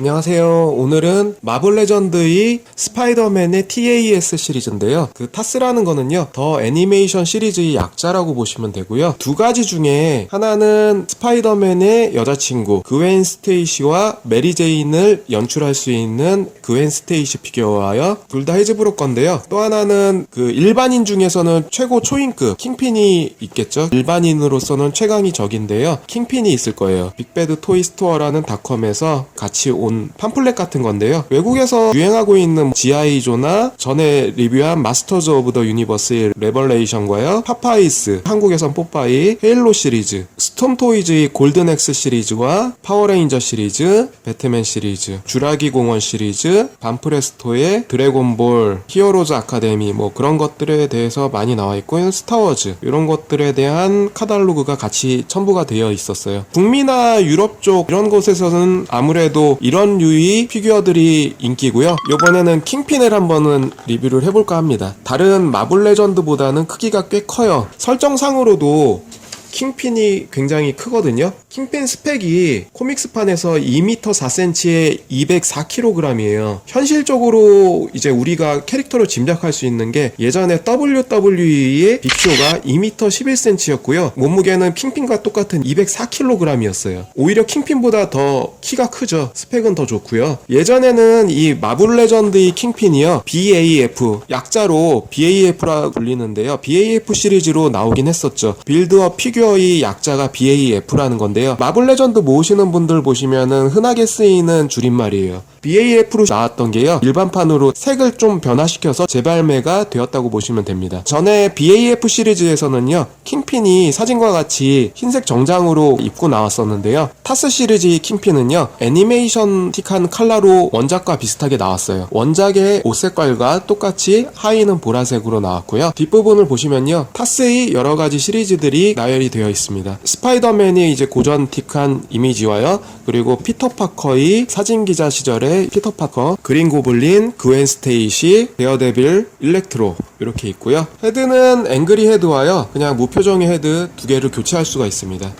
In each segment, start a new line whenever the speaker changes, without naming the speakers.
안녕하세요. 오늘은 마블 레전드의 스파이더맨의 TAS 시리즈인데요. 그 타스라는 거는요, 더 애니메이션 시리즈의 약자라고 보시면 되고요. 두 가지 중에 하나는 스파이더맨의 여자친구 그웬 스테이시와 메리 제인을 연출할 수 있는 그웬 스테이시 피규어와요. 둘 다 헤즈브로 건데요. 또 하나는 그 일반인 중에서는 최고 초인급 킹핀이 있겠죠. 일반인으로서는 최강이 적인데요. 킹핀이 있을 거예요. 빅배드 토이 스토어라는 닷컴에서 같이 온 팜플렛 같은 건데요. 외국에서 유행하고 있는 지아이조나 전에 리뷰한 마스터즈 오브 더 유니버스의 레벌레이션과요. 파파이스, 한국에선 뽀빠이, 헤일로 시리즈, 스톰토이즈의 골든엑스 시리즈와 파워레인저 시리즈, 배트맨 시리즈, 주라기 공원 시리즈, 반프레스토의 드래곤볼, 히어로즈 아카데미 뭐 그런 것들에 대해서 많이 나와 있고 스타워즈 이런 것들에 대한 카탈로그가 같이 첨부가 되어 있었어요. 북미나 유럽 쪽 이런 곳에서는 아무래도 이런 류의 피규어들이 인기고요. 이번에는 킹핀을 한번은 리뷰를 해볼까 합니다. 다른 마블 레전드보다는 크기가 꽤 커요. 설정상으로도 킹핀이 굉장히 크거든요. 킹핀 스펙이 코믹스판에서 2m 4cm에 204kg이에요. 현실적으로 이제 우리가 캐릭터를 짐작할 수 있는 게 예전에 WWE의 빅쇼가 2m 11cm였고요. 몸무게는 킹핀과 똑같은 204kg이었어요. 오히려 킹핀보다 더 키가 크죠. 스펙은 더 좋고요. 예전에는 이 마블 레전드의 킹핀이요. BAF 약자로 BAF라 불리는데요. BAF 시리즈로 나오긴 했었죠. 빌드업 피규어의 약자가 BAF라는 건데 요. 마블 레전드 모으시는 분들 보시면은 흔하게 쓰이는 줄임말이에요. BAF로 나왔던 게요. 일반판으로 색을 좀 변화시켜서 재발매가 되었다고 보시면 됩니다. 전에 BAF 시리즈에서는요. 킹핀이 사진과 같이 흰색 정장으로 입고 나왔었는데요. 타스 시리즈의 킹핀은요. 애니메이션틱한 컬러로 원작과 비슷하게 나왔어요. 원작의 옷 색깔과 똑같이 하의는 보라색으로 나왔고요. 뒷부분을 보시면요. 타스의 여러 가지 시리즈들이 나열이 되어 있습니다. 스파이더맨이 이제 고전 틱한 이미지와요. 그리고 피터 파커의 사진 기자 시절의 피터 파커, 그린 고블린, 그웬 스테이시, 데어데빌, 일렉트로 이렇게 있고요. 헤드는 앵그리 헤드와요. 그냥 무표정의 헤드 두 개를 교체할 수가 있습니다.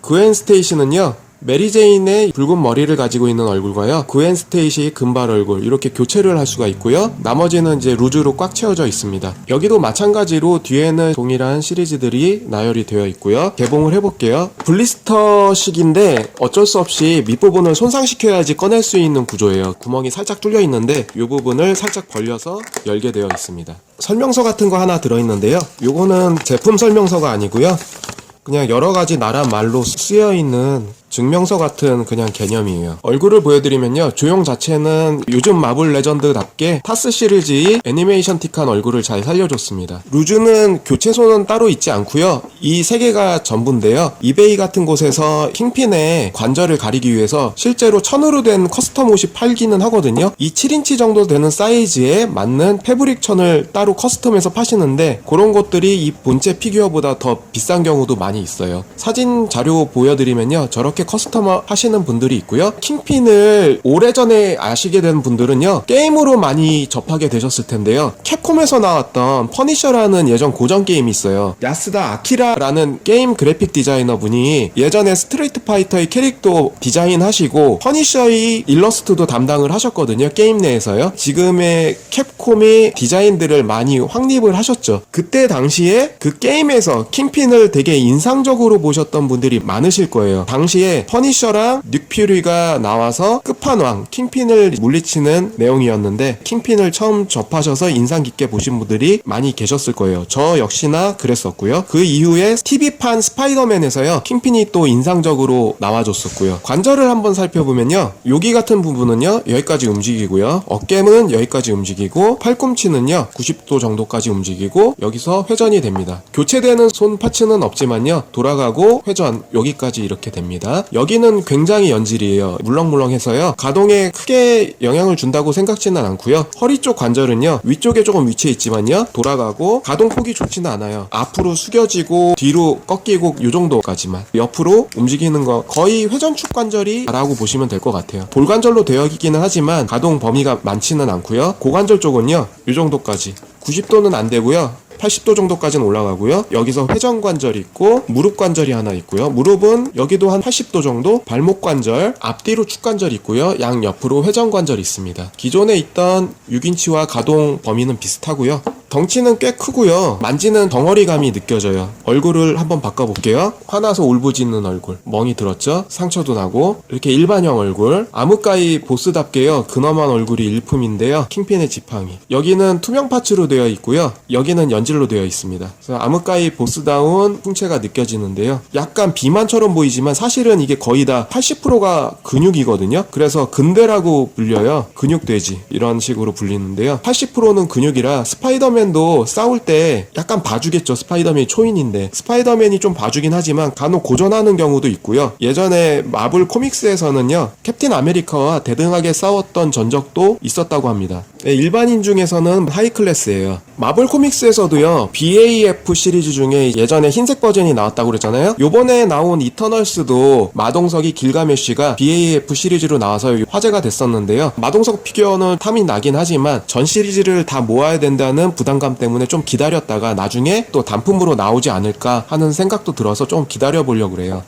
그웬 스테이시는요. 메리 제인의 붉은 머리를 가지고 있는 얼굴과요. 그웬 스테이시의 금발 얼굴 이렇게 교체를 할 수가 있고요. 나머지는 이제 루즈로 꽉 채워져 있습니다. 여기도 마찬가지로 뒤에는 동일한 시리즈들이 나열이 되어 있고요. 개봉을 해볼게요. 블리스터식인데 어쩔 수 없이 밑부분을 손상시켜야지 꺼낼 수 있는 구조예요. 구멍이 살짝 뚫려 있는데 이 부분을 살짝 벌려서 열게 되어 있습니다. 설명서 같은 거 하나 들어있는데요. 요거는 제품 설명서가 아니고요. 그냥 여러 가지 나라 말로 쓰여 있는 증명서 같은 그냥 개념이에요. 얼굴을 보여드리면요. 조형 자체는 요즘 마블 레전드답게 타스 시리즈의 애니메이션틱한 얼굴을 잘 살려줬습니다. 루즈는 교체소는 따로 있지 않고요. 이 세 개가 전부인데요. 이베이 같은 곳에서 킹핀의 관절을 가리기 위해서 실제로 천으로 된 커스텀 옷이 팔기는 하거든요. 이 7인치 정도 되는 사이즈에 맞는 패브릭 천을 따로 커스텀해서 파시는데 그런 것들이 이 본체 피규어보다 더 비싼 경우도 많이 있어요. 사진 자료 보여드리면요. 저렇게 커스터머 하시는 분들이 있고요. 킹핀을 오래전에 아시게 된 분들은요. 게임으로 많이 접하게 되셨을 텐데요. 캡콤에서 나왔던 퍼니셔라는 예전 고전 게임이 있어요. 야스다 아키라라는 게임 그래픽 디자이너 분이 예전에 스트레이트 파이터의 캐릭터 디자인하시고 퍼니셔의 일러스트도 담당을 하셨거든요. 게임 내에서요. 지금의 캡콤이 디자인들을 많이 확립을 하셨죠. 그때 당시에 그 게임에서 킹핀을 되게 인상적으로 보셨던 분들이 많으실 거예요. 당시에 퍼니셔랑 닉퓨리가 나와서 끝판왕 킹핀을 물리치는 내용이었는데 킹핀을 처음 접하셔서 인상 깊게 보신 분들이 많이 계셨을 거예요. 저 역시나 그랬었고요. 그 이후에 TV판 스파이더맨에서요. 킹핀이 또 인상적으로 나와줬었고요. 관절을 한번 살펴보면요. 여기 같은 부분은요. 여기까지 움직이고요. 어깨는 여기까지 움직이고 팔꿈치는요. 90도 정도까지 움직이고 여기서 회전이 됩니다. 교체되는 손 파츠는 없지만요. 돌아가고 회전 여기까지 이렇게 됩 여기는 굉장히 연질이에요. 물렁물렁해서요. 가동에 크게 영향을 준다고 생각지는 않고요. 허리 쪽 관절은요. 위쪽에 조금 위치해 있지만요. 돌아가고 가동 폭이 좋지는 않아요. 앞으로 숙여지고 뒤로 꺾이고 요 정도까지만. 옆으로 움직이는 거 거의 회전축 관절이 라고 보시면 될 것 같아요. 볼관절로 되어 있기는 하지만 가동 범위가 많지는 않고요. 고관절 쪽은요. 요 정도까지. 90도는 안 되고요. 80도 정도까지는 올라가고요. 여기서 회전 관절이 있고 무릎 관절이 하나 있고요. 무릎은 여기도 한 80도 정도, 발목 관절, 앞뒤로 축 관절이 있고요. 양 옆으로 회전 관절이 있습니다. 기존에 있던 6인치와 가동 범위는 비슷하고요. 덩치는 꽤 크고요. 만지는 덩어리감이 느껴져요. 얼굴을 한번 바꿔볼게요. 화나서 울부짖는 얼굴. 멍이 들었죠? 상처도 나고. 이렇게 일반형 얼굴. 아무까이 보스답게요. 근엄한 얼굴이 일품인데요. 킹핀의 지팡이. 여기는 투명 파츠로 되어 있고요. 여기는 연 질로 되어 있습니다. 그래서 아무까이 보스다운 풍채가 느껴지는데요. 약간 비만처럼 보이지만 사실은 이게 거의 다 80%가 근육이거든요. 그래서 근대라고 불려요. 근육돼지. 이런 식으로 불리는데요. 80%는 근육이라 스파이더맨 스파이더맨도 싸울 때 약간 봐주겠죠. 스파이더맨이 초인인데. 스파이더맨이 좀 봐주긴 하지만 간혹 고전하는 경우도 있고요. 예전에 마블 코믹스에서는요. 캡틴 아메리카와 대등하게 싸웠던 전적도 있었다고 합니다. 네, 일반인 중에서는 하이 클래스예요. 마블 코믹스에서도요. BAF 시리즈 중에 예전에 흰색 버전이 나왔다고 그랬잖아요. 요번에 나온 이터널스도 마동석이 길가메쉬가 BAF 시리즈로 나와서 화제가 됐었는데요. 마동석 피규어는 탐이 나긴 하지만 전 시리즈를 다 모아야 된다는 부담감 때문에 좀 기다렸다가 나중에 또 단품으로 나오지 않을까 하는 생각도 들어서 좀 기다려 보려고 그래요.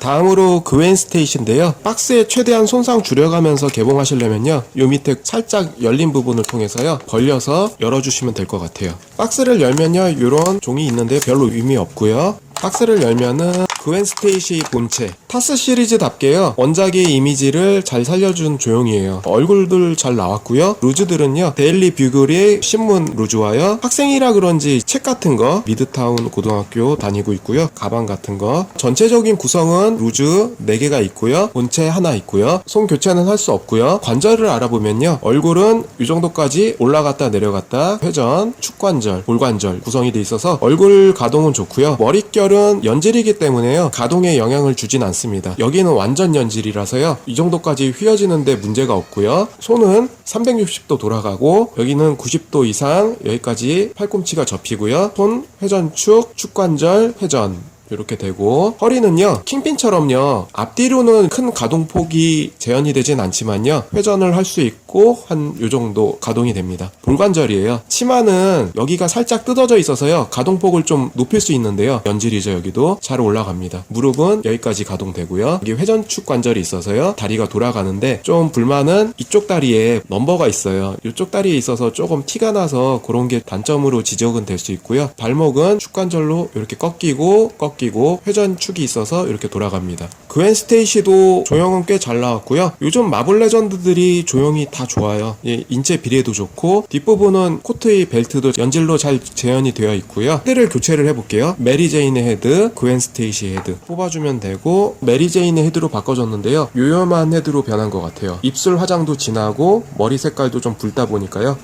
다음으로 그웬 스테이시인데요. 박스에 최대한 손상 줄여가면서 개봉하시려면요. 요 밑에 살짝 열린 부분을 통해서요. 벌려서 열어주시면 될 것 같아요. 박스를 열면요. 이런 종이 있는데 별로 의미 없고요. 박스를 열면은 그웬 스테이시 본체 타스 시리즈답게요. 원작의 이미지를 잘 살려준 조형이에요. 얼굴들 잘 나왔고요. 루즈들은요 데일리 뷰글의 신문 루즈와요. 학생이라 그런지 책 같은 거 미드타운 고등학교 다니고 있고요. 가방 같은 거. 전체적인 구성은 루즈 4개가 있고요. 본체 하나 있고요. 손 교체는 할 수 없고요. 관절을 알아보면요. 얼굴은 이 정도까지 올라갔다 내려갔다 회전 축관절 볼관절 구성이 돼 있어서 얼굴 가동은 좋고요. 머릿결 연질은 연질이기 때문에 요. 가동에 영향을 주진 않습니다. 여기는 완전 연질이라서요. 이 정도까지 휘어지는데 문제가 없고요. 손은 360도 돌아가고 여기는 90도 이상 여기까지 팔꿈치가 접히고요. 손 회전축, 축관절 회전 이렇게 되고 허리는요 킹핀처럼요 앞뒤로는 큰 가동폭이 제한이 되진 않지만요 회전을 할 수 있고 한 요 정도 가동이 됩니다. 볼관절이에요. 치마는 여기가 살짝 뜯어져 있어서요. 가동폭을 좀 높일 수 있는데요. 연질이죠 여기도. 잘 올라갑니다. 무릎은 여기까지 가동되고요. 여기 회전축 관절이 있어서요. 다리가 돌아가는데 좀 불만은 이쪽 다리에 넘버가 있어요. 이쪽 다리에 있어서 조금 티가 나서 그런 게 단점으로 지적은 될 수 있고요. 발목은 축관절로 이렇게 꺾이고 꺾 꺾이고 회전축이 있어서 이렇게 돌아갑니다. 그웬 스테이시도 조형은 꽤 잘 나왔고요. 요즘 마블 레전드들이 조형이 다 좋아요. 예, 인체 비례도 좋고 뒷부분은 코트의 벨트도 연질로 잘 재현이 되어 있고요. 헤드를 교체를 해볼게요. 메리 제인의 헤드, 그웬 스테이시 헤드 뽑아주면 되고 메리 제인의 헤드로 바꿔줬는데요. 요염한 헤드로 변한 것 같아요. 입술 화장도 진하고 머리 색깔도 좀 붉다 보니까요.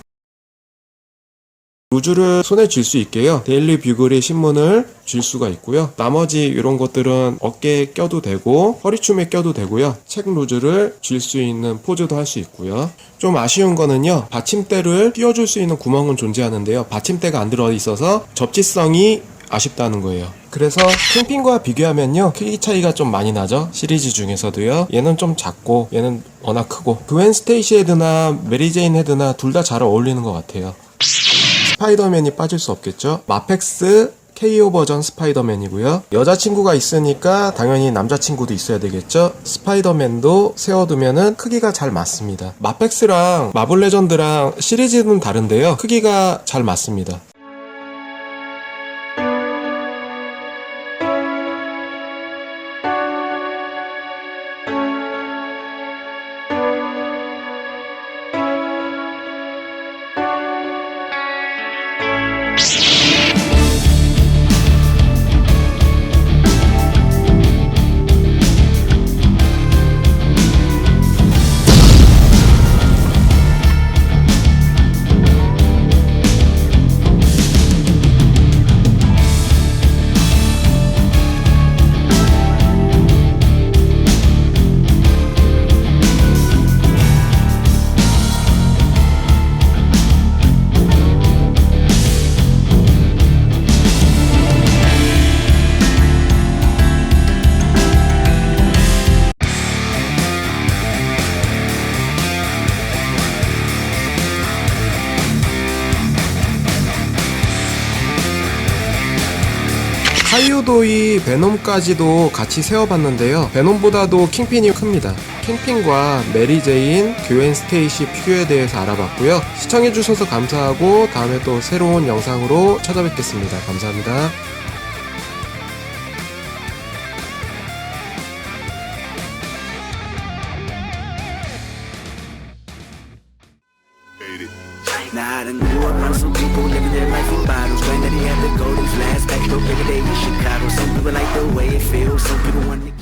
루즈를 손에 쥘 수 있게요. 데일리 뷰글의 신문을 쥘 수가 있고요. 나머지 이런 것들은 어깨에 껴도 되고 허리춤에 껴도 되고요. 책 루즈를 쥘 수 있는 포즈도 할 수 있고요. 좀 아쉬운 거는요. 받침대를 띄워줄 수 있는 구멍은 존재하는데요. 받침대가 안 들어 있어서 접지성이 아쉽다는 거예요. 그래서 캠핑과 비교하면요 크기 차이가 좀 많이 나죠 시리즈 중에서도요 얘는 좀 작고 얘는 워낙 크고 그웬 스테이시 헤드나 메리제인 헤드나 둘 다 잘 어울리는 것 같아요 스파이더맨이 빠질 수 없겠죠. 마펙스 KO 버전 스파이더맨이고요. 여자친구가 있으니까 당연히 남자친구도 있어야 되겠죠. 스파이더맨도 세워두면은 크기가 잘 맞습니다. 마펙스랑 마블 레전드랑 시리즈는 다른데요. 크기가 잘 맞습니다. 하이유도이 베놈까지도 같이 세워봤는데요. 베놈보다도 킹핀이 큽니다. 킹핀과 메리제인, 교엔 스테이시 피규어에 대해서 알아봤고요. 시청해주셔서 감사하고 다음에 또 새로운 영상으로 찾아뵙겠습니다. 감사합니다.
Some people living their life in bottles. Granddaddy had the golden flask, back door every day in Chicago. Some people like the way it feels, some people want to.